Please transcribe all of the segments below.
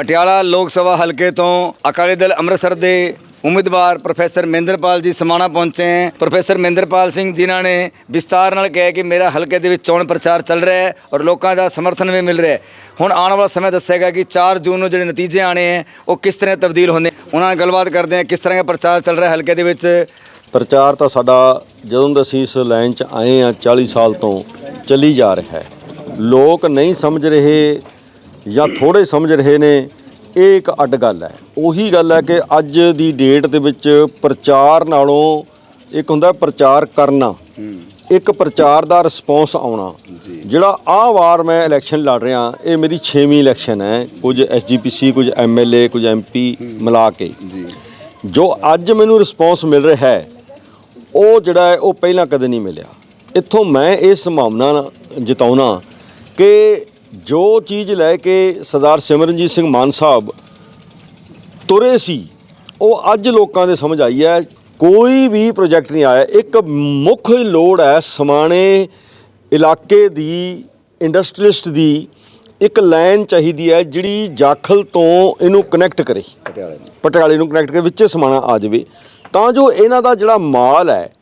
ਪਟਿਆਲਾ ਲੋਕ ਸਭਾ ਹਲਕੇ ਤੋਂ ਅਕਾਲੀ ਦਲ ਅੰਮ੍ਰਿਤਸਰ ਦੇ ਉਮੀਦਵਾਰ ਪ੍ਰੋਫੈਸਰ ਮਹਿੰਦਰਪਾਲ ਜੀ ਸਮਾਣਾ ਪਹੁੰਚੇ ਹੈ। ਪ੍ਰੋਫੈਸਰ ਮਹਿੰਦਰਪਾਲ ਸਿੰਘ ਜਿਨ੍ਹਾਂ ਨੇ ਵਿਸਤਾਰ ਨਾਲ ਕਿਹਾ ਕਿ ਮੇਰਾ ਹਲਕੇ ਦੇ ਵਿੱਚ ਚੋਣ ਪ੍ਰਚਾਰ ਚੱਲ ਰਿਹਾ ਹੈ ਔਰ ਲੋਕਾਂ ਦਾ ਸਮਰਥਨ ਵੀ ਮਿਲ ਰਿਹਾ ਹੈ। ਹੁਣ ਆਉਣ ਵਾਲਾ ਸਮੇਂ ਦੱਸੇਗਾ ਕਿ 4 ਜੂਨ ਨੂੰ ਜਿਹੜੇ ਨਤੀਜੇ ਆਣੇ ਹੈ, ਉਹ ਕਿਸ ਤਰ੍ਹਾਂ ਤਬਦੀਲ ਹੁੰਦੇ ਉਹਨਾਂ ਨਾਲ ਗੱਲਬਾਤ ਕਰਦੇ ਹਾਂ ਕਿਸ ਤਰ੍ਹਾਂ ਦਾ ਪ੍ਰਚਾਰ ਚੱਲ ਰਿਹਾ ਹਲਕੇ ਦੇ ਵਿੱਚ? ਪ੍ਰਚਾਰ ਤਾਂ ਸਾਡਾ ਜਦੋਂ ਦਾ ਅਸੀਂ ਇਸ ਲਾਈਨ 'ਚ ਆਏ ਆ 40 ਸਾਲ ਤੋਂ ਚੱਲੀ ਜਾ ਰਿਹਾ ਹੈ। ਲੋਕ ਨਹੀਂ ਸਮਝ ਰਹੇ ਜਾਂ ਥੋੜੇ ਸਮਝ ਰਹੇ ਨੇ ਇਹ ਇੱਕ ਅੱਡ ਗੱਲ ਹੈ। ਉਹੀ ਗੱਲ ਹੈ ਕਿ ਅੱਜ ਦੀ ਡੇਟ ਦੇ ਵਿੱਚ ਪ੍ਰਚਾਰ ਨਾਲੋਂ ਇੱਕ ਹੁੰਦਾ ਪ੍ਰਚਾਰ ਕਰਨਾ ਇੱਕ ਪ੍ਰਚਾਰ ਦਾ ਰਿਸਪੌਂਸ ਆਉਣਾ। ਜਿਹੜਾ ਆਹ ਵਾਰ ਮੈਂ ਇਲੈਕਸ਼ਨ ਲੜ ਰਿਹਾ ਇਹ ਮੇਰੀ 6ਵੀਂ ਇਲੈਕਸ਼ਨ ਹੈ ਕੁਝ ਐਸਜੀਪੀਸੀ ਕੁਝ ਐਮਐਲਏ ਕੁਝ ਐਮਪੀ ਮਿਲਾ ਕੇ। ਜੋ। ਅੱਜ ਮੈਨੂੰ ਰਿਸਪੌਂਸ ਮਿਲ ਰਿਹਾ ਹੈ ਉਹ ਜਿਹੜਾ ਹੈ ਉਹ ਪਹਿਲਾਂ ਕਦੇ ਨਹੀਂ ਮਿਲਿਆ। ਇੱਥੋਂ ਮੈਂ ਇਹ ਸੰਭਾਵਨਾ ਜਤਾਉਣਾ ਕਿ ਜੋ ਚੀਜ਼ ਲੈ ਕੇ ਸਰਦਾਰ ਸਿਮਰਨਜੀਤ ਸਿੰਘ ਮਾਨ ਸਾਹਿਬ ਤੁਰੇ ਸੀ ਉਹ ਅੱਜ ਲੋਕਾਂ ਦੇ ਸਮਝ ਆਈ ਹੈ ਕੋਈ ਵੀ ਪ੍ਰੋਜੈਕਟ ਨਹੀਂ ਆਇਆ। ਇੱਕ ਮੁੱਖ ਲੋੜ ਹੈ ਸਮਾਣੇ ਇਲਾਕੇ ਦੀ ਇੰਡਸਟਰੀਲਿਸਟ ਦੀ ਇੱਕ ਲਾਈਨ ਚਾਹੀਦੀ ਹੈ ਜਿਹੜੀ ਜਾਖਲ ਤੋਂ ਇਹਨੂੰ ਕਨੈਕਟ ਕਰੇ। ਪਟਿਆਲੇ ਨੂੰ। ਕਨੈਕਟ ਕਰਕੇ ਵਿੱਚੇ ਸਮਾਣਾ ਆ ਜਾਵੇ। ਤਾਂ ਜੋ ਇਹਨਾਂ ਦਾ ਜਿਹੜਾ ਮਾਲ ਹੈ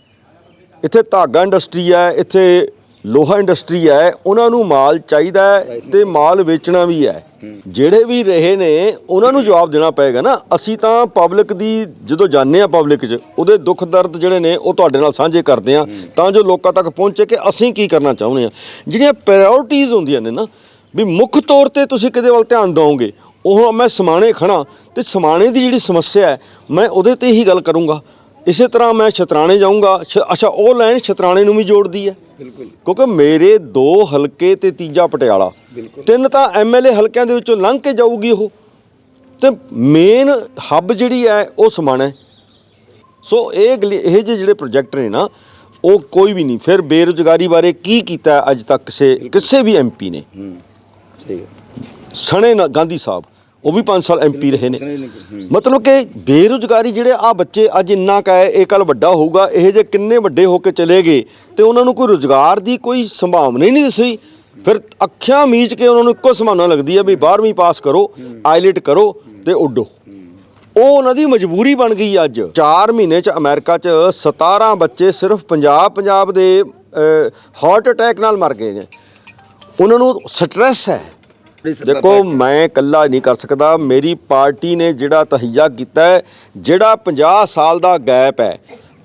ਇੱਥੇ ਧਾਗਾ ਇੰਡਸਟਰੀ ਹੈ ਇੱਥੇ ਲੋਹਾ ਇੰਡਸਟਰੀ ਹੈ ਉਹਨਾਂ ਨੂੰ ਮਾਲ ਚਾਹੀਦਾ ਹੈ ਤੇ ਮਾਲ ਵੇਚਣਾ ਵੀ ਹੈ। ਜਿਹੜੇ ਵੀ ਰਹੇ ਨੇ ਉਹਨਾਂ ਨੂੰ ਜਵਾਬ ਦੇਣਾ ਪਏਗਾ ਨਾ। ਅਸੀਂ ਤਾਂ ਪਬਲਿਕ ਦੀ ਜਦੋਂ ਜਾਣਦੇ ਆ ਪਬਲਿਕ 'ਚ ਉਹਦੇ ਦੁੱਖ ਦਰਦ ਜਿਹੜੇ ਨੇ ਉਹ ਤੁਹਾਡੇ ਨਾਲ ਸਾਂਝੇ ਕਰਦੇ ਆ ਤਾਂ ਜੋ ਲੋਕਾਂ ਤੱਕ ਪਹੁੰਚੇ ਕਿ ਅਸੀਂ ਕੀ ਕਰਨਾ ਚਾਹੁੰਦੇ ਆ ਜਿਹੜੀਆਂ ਪ੍ਰਾਇੋਰਟੀਜ਼ ਹੁੰਦੀਆਂ ਨੇ ਨਾ ਵੀ ਮੁੱਖ ਤੌਰ ਤੇ ਤੁਸੀਂ ਕਿਹਦੇ ਵੱਲ ਧਿਆਨ ਦਿਓਗੇ? ਉਹ ਮੈਂ ਸਮਾਣੇ ਖੜਾ ਤੇ ਸਮਾਣੇ ਦੀ ਜਿਹੜੀ ਸਮੱਸਿਆ ਹੈ ਮੈਂ ਉਹਦੇ ਤੇ ਹੀ ਗੱਲ ਕਰੂੰਗਾ। ਇਸੇ ਤਰ੍ਹਾਂ ਮੈਂ ਛਤਰਾਣੇ ਜਾਊਂਗਾ ਅੱਛਾ ਉਹ ਲਾਈਨ ਛਤਰਾਣੇ ਨੂੰ ਵੀ ਜੋੜਦੀ ਹੈ। ਬਿਲਕੁਲ। ਕਿਉਂਕਿ ਮੇਰੇ ਦੋ ਹਲਕੇ ਤੇ ਤੀਜਾ ਪਟਿਆਲਾ। ਤਿੰਨ ਤਾਂ ਐਮਐਲਏ ਹਲਕਿਆਂ ਦੇ ਵਿੱਚੋਂ ਲੰਘ ਕੇ ਜਾਊਗੀ ਉਹ। ਤੇ ਮੇਨ ਹੱਬ ਜਿਹੜੀ ਹੈ ਉਹ ਸਮਾਣਾ ਹੈ। ਸੋ ਇਹ ਇਹ ਜਿਹੇ ਜਿਹੜੇ ਪ੍ਰੋਜੈਕਟ ਨੇ ਨਾ ਉਹ ਕੋਈ ਵੀ ਨਹੀਂ। ਫਿਰ ਬੇਰੁਜ਼ਗਾਰੀ ਬਾਰੇ ਕੀ ਕੀਤਾ ਅੱਜ ਤੱਕ ਕਿਸੇ ਕਿਸੇ ਵੀ ਐਮਪੀ ਨੇ? ਸਣੇ ਨਾ ਗਾਂਧੀ ਸਾਹਿਬ। ਉਹ ਵੀ 5 ਸਾਲ ਐਮਪੀ ਰਹੇ ਨੇ। ਮਤਲਬ ਕਿ ਬੇਰੁਜ਼ਗਾਰੀ ਜਿਹੜੇ ਆ ਬੱਚੇ ਅੱਜ ਇੰਨਾ ਕਾ ਹੈ ਇਹ ਕੱਲ ਵੱਡਾ ਹੋਊਗਾ ਇਹ ਜੇ ਕਿੰਨੇ ਵੱਡੇ ਹੋ ਕੇ ਚਲੇ ਗਏ ਤੇ ਉਹਨਾਂ ਨੂੰ ਕੋਈ ਰੁਜ਼ਗਾਰ ਦੀ ਕੋਈ ਸੰਭਾਵਨਾ ਹੀ ਨਹੀਂ ਦਿਸੀ ਫਿਰ ਅੱਖਾਂ ਮੀਚ ਕੇ ਉਹਨਾਂ ਨੂੰ ਇੱਕੋ ਸੰਭਾਵਨਾ ਲੱਗਦੀ ਹੈ ਵੀ 12ਵੀਂ ਪਾਸ ਕਰੋ ਆਈਲੈਟ ਕਰੋ ਤੇ ਉੱਡੋ। ਉਹ ਉਹਨਾਂ ਦੀ ਮਜਬੂਰੀ ਬਣ ਗਈ ਅੱਜ। 4 ਮਹੀਨੇ ਚ ਅਮਰੀਕਾ ਚ 17 ਬੱਚੇ ਸਿਰਫ ਪੰਜਾਬ ਪੰਜਾਬ ਦੇ ਹਾਰਟ ਅਟੈਕ ਨਾਲ ਮਰ ਗਏ ਨੇ। ਉਹਨਾਂ ਨੂੰ ਸਟ੍ਰੈਸ ਹੈ। ਦੇਖੋ ਮੈਂ ਇਕੱਲਾ ਨਹੀਂ ਕਰ ਸਕਦਾ। ਮੇਰੀ ਪਾਰਟੀ ਨੇ ਜਿਹੜਾ ਤਹਈਆ ਕੀਤਾ ਹੈ ਜਿਹੜਾ 50 ਸਾਲ ਦਾ ਗੈਪ ਹੈ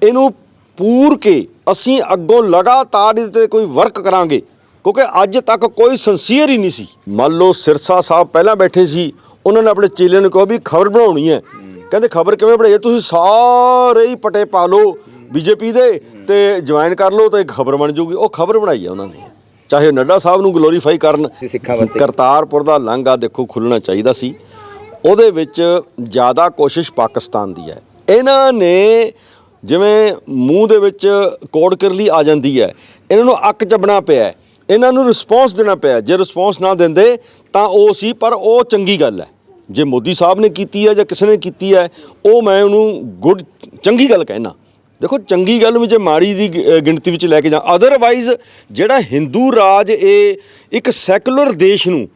ਇਹਨੂੰ ਪੂਰ ਕੇ ਅਸੀਂ ਅੱਗੋਂ ਲਗਾਤਾਰ ਇਹਦੇ ਤੇ ਕੋਈ ਵਰਕ ਕਰਾਂਗੇ। ਕਿਉਂਕਿ ਅੱਜ ਤੱਕ ਕੋਈ ਸੰਸੀਅਰ ਹੀ ਨਹੀਂ ਸੀ। ਮੰਨ ਲਓ ਸਿਰਸਾ ਸਾਹਿਬ ਪਹਿਲਾਂ ਬੈਠੇ ਸੀ ਉਹਨਾਂ ਨੇ ਆਪਣੇ ਚੇਲੇ ਨੂੰ ਕਿਹਾ ਵੀ ਖਬਰ ਬਣਾਉਣੀ ਹੈ। ਕਹਿੰਦੇ ਖਬਰ ਕਿਵੇਂ ਬਣਾਈਏ? ਤੁਸੀਂ ਸਾਰੇ ਹੀ ਪਟੇ ਪਾ ਲਓ ਬੀਜੇਪੀ ਦੇ ਤੇ ਜੁਆਇਨ ਕਰ ਲਓ ਤਾਂ ਇੱਕ ਖਬਰ ਬਣ ਜੂਗੀ ਉਹ ਖਬਰ ਬਣਾਈ ਹੈ ਉਹਨਾਂ ਨੇ। ਚਾਹੇ ਨੱਡਾ ਸਾਹਿਬ ਨੂੰ ਗਲੋਰੀਫਾਈ ਕਰਨ ਸਿੱਖਾਂ ਵਾਸਤੇ। ਕਰਤਾਰਪੁਰ ਦਾ ਲਾਂਘਾ ਦੇਖੋ ਖੁੱਲਣਾ ਚਾਹੀਦਾ ਸੀ ਉਹਦੇ ਵਿੱਚ ਜ਼ਿਆਦਾ ਕੋਸ਼ਿਸ਼ ਪਾਕਿਸਤਾਨ ਦੀ ਹੈ ਇਹਨਾਂ ਨੇ ਜਿਵੇਂ ਮੂੰਹ ਦੇ ਵਿੱਚ ਕੋੜ ਕਰਲੀ ਆ ਜਾਂਦੀ ਹੈ ਇਹਨਾਂ ਨੂੰ ਅੱਕ ਚੱਬਣਾ ਪਿਆ। ਇਹਨਾਂ ਨੂੰ ਰਿਸਪੌਂਸ ਦੇਣਾ ਪਿਆ ਜੇ ਰਿਸਪੌਂਸ ਨਾ ਦਿੰਦੇ ਤਾਂ ਉਹ ਸੀ ਪਰ ਉਹ ਚੰਗੀ ਗੱਲ ਹੈ ਜੇ ਮੋਦੀ ਸਾਹਿਬ ਨੇ ਕੀਤੀ ਹੈ ਜਾਂ ਕਿਸੇ ਨੇ ਕੀਤੀ ਹੈ ਉਹ ਮੈਂ ਉਹਨੂੰ ਗੁੱਡ ਚੰਗੀ ਗੱਲ ਕਹਿਣਾ ਦੇਖੋ, ਚੰਗੀ ਗੱਲ ਨੂੰ ਜੇ ਮਾੜੀ ਦੀ ਗਿ- ਗਿਣਤੀ ਵਿੱਚ ਲੈ ਕੇ ਜਾ ਅਦਰਵਾਈਜ਼ ਜਿਹੜਾ ਹਿੰਦੂ ਰਾਜ ਇਹ ਇੱਕ ਸੈਕੂਲਰ ਦੇਸ਼ ਨੂੰ,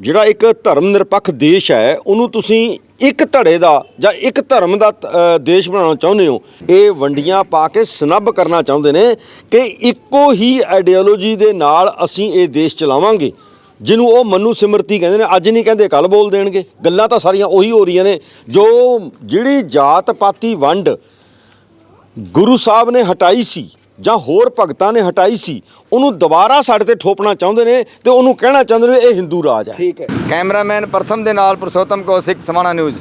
ਜਿਹੜਾ ਇੱਕ ਧਰਮ ਨਿਰਪੱਖ ਦੇਸ਼ ਹੈ, ਉਹਨੂੰ ਤੁਸੀਂ ਇੱਕ ਧੜੇ ਦਾ ਜਾਂ ਇੱਕ ਧਰਮ ਦਾ ਦੇਸ਼ ਬਣਾਉਣਾ ਚਾਹੁੰਦੇ ਹੋ, ਇਹ ਵੰਡੀਆਂ ਪਾ ਕੇ ਸਨੱਬ ਕਰਨਾ ਚਾਹੁੰਦੇ ਨੇ ਕਿ ਇੱਕੋ ਹੀ ਆਈਡੀਓਲੋਜੀ ਦੇ ਨਾਲ ਅਸੀਂ ਇਹ ਦੇਸ਼ ਚਲਾਵਾਂਗੇ, ਜਿਹਨੂੰ ਉਹ ਮਨੂ ਸਿਮਰਤੀ ਕਹਿੰਦੇ ਨੇ, ਅੱਜ ਨਹੀਂ ਕਹਿੰਦੇ ਕੱਲ ਬੋਲ ਦੇਣਗੇ। ਗੱਲਾਂ ਤਾਂ ਸਾਰੀਆਂ ਉਹੀ ਹੋ ਰਹੀਆਂ ਨੇ, ਜੋ ਜਿਹੜੀ ਜਾਤ ਪਾਤੀ ਵੰਡ ਗੁਰੂ ਸਾਹਿਬ ਨੇ ਹਟਾਈ ਸੀ ਜਾਂ ਹੋਰ ਭਗਤਾਂ ਨੇ ਹਟਾਈ ਸੀ ਉਹਨੂੰ ਦੁਬਾਰਾ ਸਾਡੇ ਤੇ ਠੋਪਣਾ ਚਾਹੁੰਦੇ ਨੇ ਤੇ ਉਹਨੂੰ ਕਹਿਣਾ ਚਾਹੁੰਦੇ ਨੇ ਇਹ ਹਿੰਦੂ ਰਾਜ ਹੈ। ਠੀਕ ਹੈ। ਕੈਮਰਾਮੈਨ ਪ੍ਰਥਮ ਦੇ ਨਾਲ ਪੁਰਸ਼ੋਤਮ ਕੌਸ਼ਿਕ ਸਮਾਣਾ ਨਿਊਜ਼।